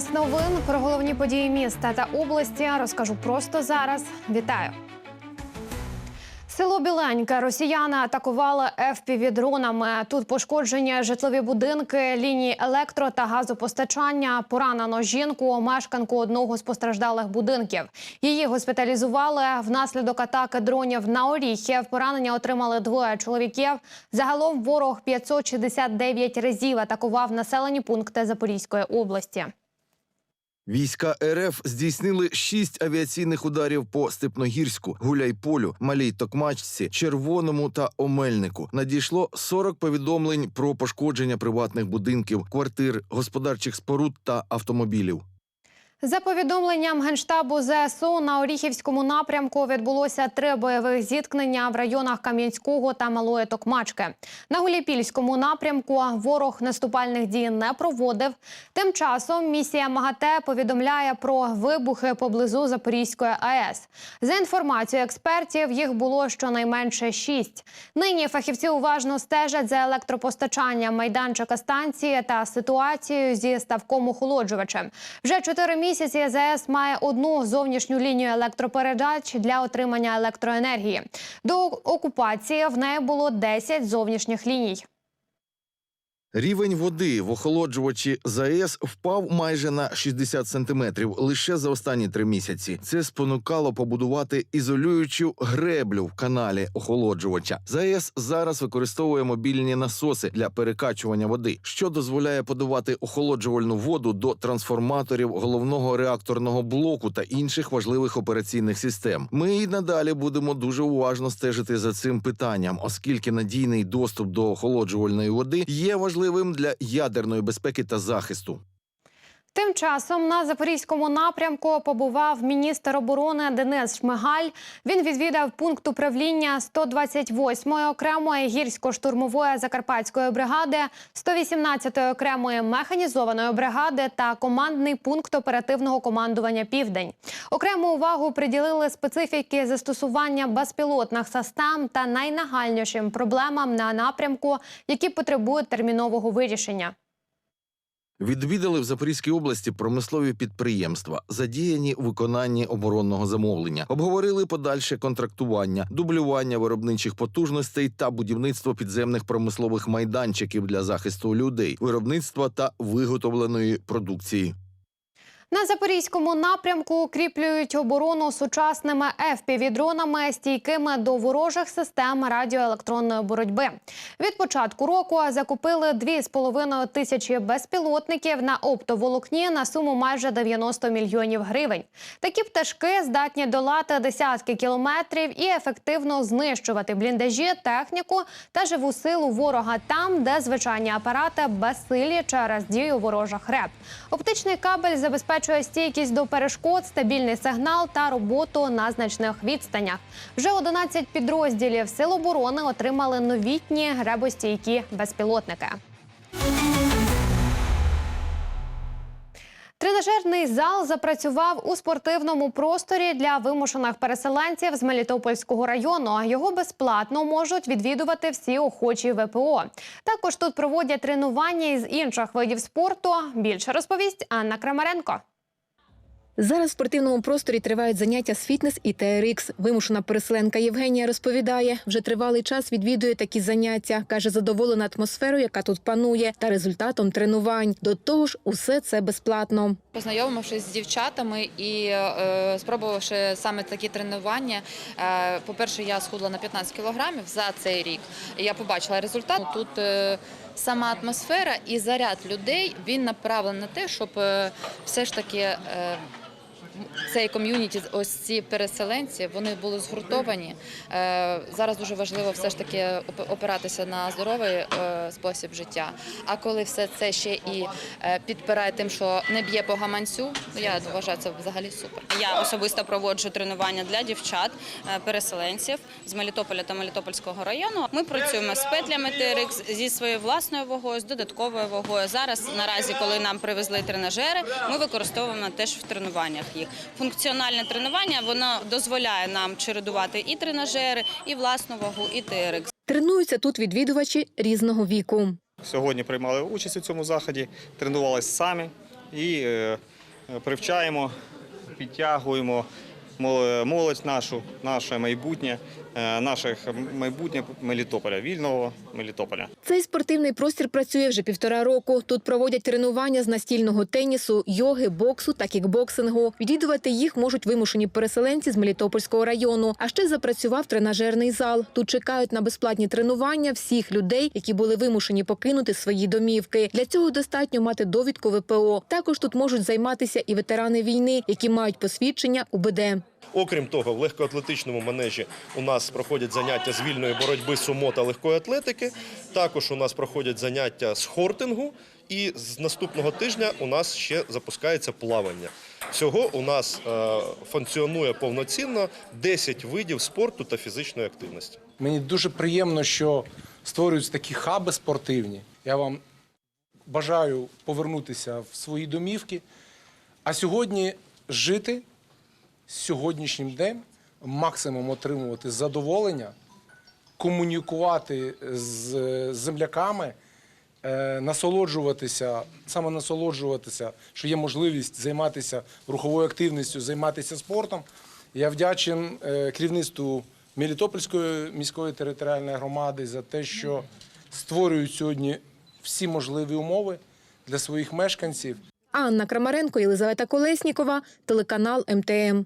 Час новин про головні події міста та області розкажу просто зараз. Вітаю. Село Біленьке росіяни атакували ФПВ-дронами. Тут пошкоджені житлові будинки, лінії електро та газопостачання. Поранено жінку, мешканку одного з постраждалих будинків. Її госпіталізували внаслідок атаки дронів на Оріхів. Поранення отримали двоє чоловіків. Загалом ворог 569 разів атакував населені пункти Запорізької області. Війська РФ здійснили шість авіаційних ударів по Степногірську, Гуляйполю, Малій Токмачці, Червоному та Омельнику. Надійшло 40 повідомлень про пошкодження приватних будинків, квартир, господарчих споруд та автомобілів. За повідомленням генштабу ЗСУ на Оріхівському напрямку відбулося три бойових зіткнення в районах Кам'янського та Малої Токмачки. На Гуліпільському напрямку ворог наступальних дій не проводив. Тим часом місія МАГАТЕ повідомляє про вибухи поблизу Запорізької АЕС. За інформацією експертів, їх було щонайменше шість. Нині фахівці уважно стежать за електропостачанням майданчика станції та ситуацією зі ставком охолоджувачем. Вже чотири місяці ЗАЕС має одну зовнішню лінію електропередач для отримання електроенергії. До окупації в неї було 10 зовнішніх ліній. Рівень води в охолоджувачі ЗАЕС впав майже на 60 сантиметрів лише за останні три місяці. Це спонукало побудувати ізолюючу греблю в каналі охолоджувача. ЗАЕС зараз використовує мобільні насоси для перекачування води, що дозволяє подавати охолоджувальну воду до трансформаторів головного реакторного блоку та інших важливих операційних систем. Ми і надалі будемо дуже уважно стежити за цим питанням, оскільки надійний доступ до охолоджувальної води є важливим для ядерної безпеки та захисту. Тим часом на запорізькому напрямку побував міністр оборони Денис Шмигаль. Він відвідав пункт управління 128-ї окремої гірсько-штурмової закарпатської бригади, 118-ї окремої механізованої бригади та командний пункт оперативного командування Південь. Окрему увагу приділили специфіки застосування безпілотних систем та найнагальнішим проблемам на напрямку, які потребують термінового вирішення. Відвідали в Запорізькій області промислові підприємства, задіяні у виконанні оборонного замовлення, обговорили подальше контрактування, дублювання виробничих потужностей та будівництво підземних промислових майданчиків для захисту людей, виробництва та виготовленої продукції. На запорізькому напрямку укріплюють оборону сучасними FPV-дронами, стійкими до ворожих систем радіоелектронної боротьби. Від початку року закупили 2,5 тисячі безпілотників на оптоволокні на суму майже 90 мільйонів гривень. Такі пташки здатні долати десятки кілометрів і ефективно знищувати бліндажі, техніку та живу силу ворога там, де звичайні апарати безсилі через дію ворожих реп. Оптичний кабель забезпечує стійкість до перешкод, стабільний сигнал та роботу на значних відстанях. Вже 11 підрозділів Сил оборони отримали новітні гребостійкі безпілотники. Тренажерний зал запрацював у спортивному просторі для вимушених переселенців з Мелітопольського району. Його безплатно можуть відвідувати всі охочі ВПО. Також тут проводять тренування із інших видів спорту. Більше розповість Анна Крамаренко. Зараз в спортивному просторі тривають заняття з фітнес і TRX. Вимушена переселенка Євгенія розповідає, вже тривалий час відвідує такі заняття. каже, задоволена атмосферою, яка тут панує, та результатом тренувань. До того ж, усе це безплатно. Познайомившись з дівчатами і е, спробувавши саме такі тренування, е, по-перше, я схудла на 15 кілограмів за цей рік. Я побачила результат. Тут е, сама атмосфера і заряд людей він направлений на те, щоб е, все ж таки. Е, цей ком'юніті, ось ці переселенці, вони були згуртовані. Е, Зараз дуже важливо все ж таки оп- опиратися на здоровий е, спосіб життя. А коли все це ще і е, підпирає тим, що не б'є по гаманцю, ну, я вважаю це взагалі супер. Я особисто проводжу тренування для дівчат, переселенців з Мелітополя та Мелітопольського району. Ми працюємо з петлями TRX, зі своєю власною вагою, з додатковою вагою. Зараз наразі, коли нам привезли тренажери, ми використовуємо теж в тренуваннях їх. Функціональне тренування воно дозволяє нам чередувати і тренажери, і власну вагу, і TRX. Тренуються тут відвідувачі різного віку. Сьогодні приймали участь у цьому заході, тренувалися самі і е, привчаємо, підтягуємо молодь нашу, наше майбутнє, е, наше майбутнє Мелітополя, вільного Мелітополя. Цей спортивний простір працює вже півтора року. Тут проводять тренування з настільного тенісу, йоги, боксу та кікбоксингу. Відвідувати їх можуть вимушені переселенці з Мелітопольського району. А ще запрацював тренажерний зал. Тут чекають на безплатні тренування всіх людей, які були вимушені покинути свої домівки. Для цього достатньо мати довідку ВПО. Також тут можуть займатися і ветерани війни, які мають посвідчення УБД. Окрім того, в легкоатлетичному манежі у нас проходять заняття з вільної боротьби сумо та легкої атлетики. Також у нас проходять заняття з хортингу. І з наступного тижня у нас ще запускається плавання. Всього у нас е, функціонує повноцінно 10 видів спорту та фізичної активності. Мені дуже приємно, що створюються такі хаби спортивні. Я вам бажаю повернутися в свої домівки, а сьогодні жити сьогоднішнім днем, максимум отримувати задоволення, комунікувати з земляками, е, насолоджуватися, саме насолоджуватися, що є можливість займатися руховою активністю, займатися спортом. Я вдячен е, керівництву Мелітопольської міської територіальної громади за те, що створюють сьогодні всі можливі умови для своїх мешканців. Анна Крамаренко, Єлизавета Колеснікова, телеканал МТМ.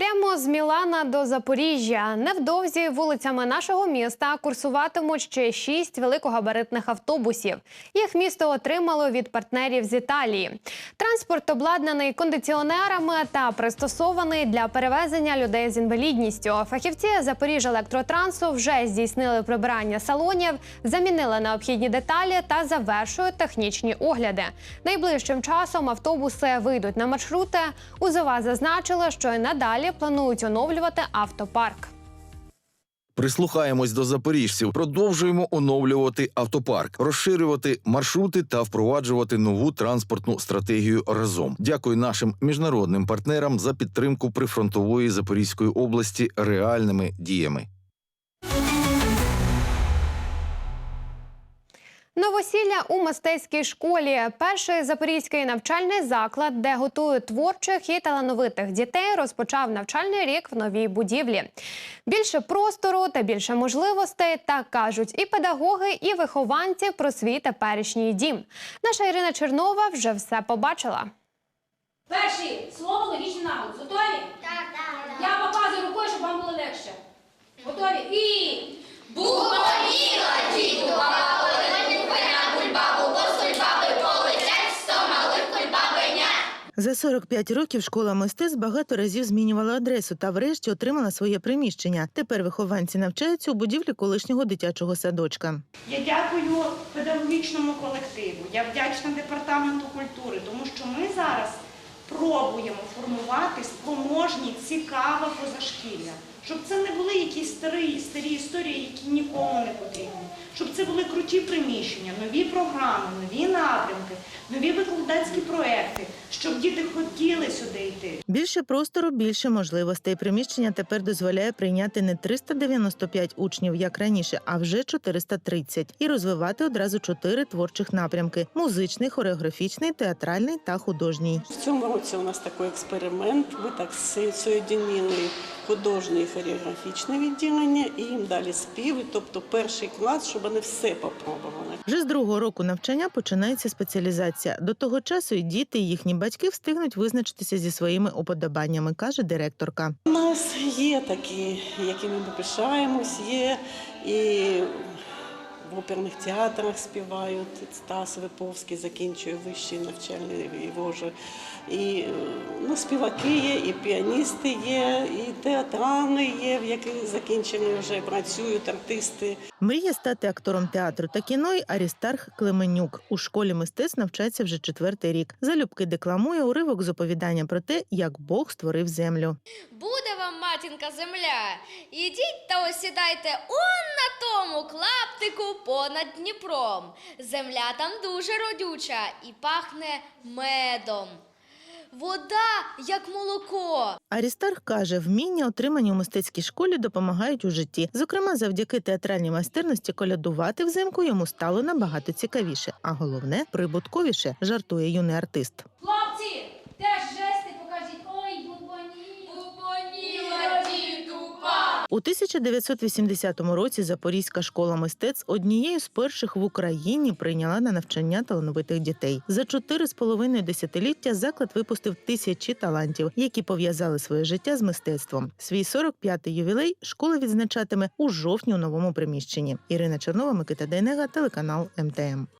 Прямо з Мілана до Запоріжжя невдовзі вулицями нашого міста курсуватимуть ще шість великогабаритних автобусів. Їх місто отримало від партнерів з Італії. Транспорт обладнаний кондиціонерами та пристосований для перевезення людей з інвалідністю. Фахівці Запоріжжя електротрансу вже здійснили прибирання салонів, замінили необхідні деталі та завершують технічні огляди. Найближчим часом автобуси вийдуть на маршрути. УЗОВА зазначили, що і надалі планують оновлювати автопарк. Прислухаємось до запоріжців, продовжуємо оновлювати автопарк, розширювати маршрути та впроваджувати нову транспортну стратегію разом. Дякую нашим міжнародним партнерам за підтримку прифронтової Запорізької області реальними діями. Новосілля у мистецькій школі перший запорізький навчальний заклад, де готують творчих і талановитих дітей, розпочав навчальний рік в новій будівлі. Більше простору та більше можливостей, так кажуть і педагоги, і вихованці про свій теперішній дім. Наша Ірина Чернова вже все побачила. Перший слово логічний наголос. Готові? Так, так. Я показую рукою, щоб вам було легше. Готові? І За 45 років школа мистецтв багато разів змінювала адресу та врешті отримала своє приміщення. Тепер вихованці навчаються у будівлі колишнього дитячого садочка. Я дякую педагогічному колективу, я вдячна департаменту культури, тому що ми зараз пробуємо формувати спроможні, цікаве позашкілля. Щоб це не були якісь старі, старі історії, які нікому не потрібні. Щоб це були круті приміщення, нові програми, нові напрямки, нові викладацькі проекти, щоб діти хотіли сюди йти. Більше простору, більше можливостей. Приміщення тепер дозволяє прийняти не 395 учнів, як раніше, а вже 430. і розвивати одразу чотири творчих напрямки: музичний, хореографічний, театральний та художній. В цьому році у нас такий експеримент. Ми так со- соєдинили художнє і хореографічне відділення і їм далі співи, тобто перший клас, щоб вони все попробували. Вже з другого року навчання починається спеціалізація. До того часу і діти, і їхні батьки встигнуть визначитися зі своїми уподобаннями, каже директорка. У нас є такі, якими ми пишаємось, є і в оперних театрах співають. Стас Виповський закінчує вищий навчальний воже. І е, ну, співаки є, і піаністи є, і театрали є, в яких закінчені вже працюють артисти. Мріє стати актором театру та кіно й Арістарх Клеменюк. У школі мистецтв навчається вже четвертий рік. Залюбки декламує уривок з оповідання про те, як Бог створив землю. буде вам матінка земля. Ідіть та осідайте он на тому клаптику понад Дніпром. Земля там дуже родюча і пахне медом. Вода як молоко. Арістарх каже, вміння, отримані у мистецькій школі, допомагають у житті. Зокрема, завдяки театральній майстерності колядувати взимку йому стало набагато цікавіше, а головне прибутковіше, жартує юний артист. У 1980 році Запорізька школа мистецтв однією з перших в Україні прийняла на навчання талановитих дітей. За чотири з половиною десятиліття заклад випустив тисячі талантів, які пов'язали своє життя з мистецтвом. Свій 45-й ювілей школа відзначатиме у жовтні у новому приміщенні. Ірина Чернова, Микита Дейнега, телеканал МТМ.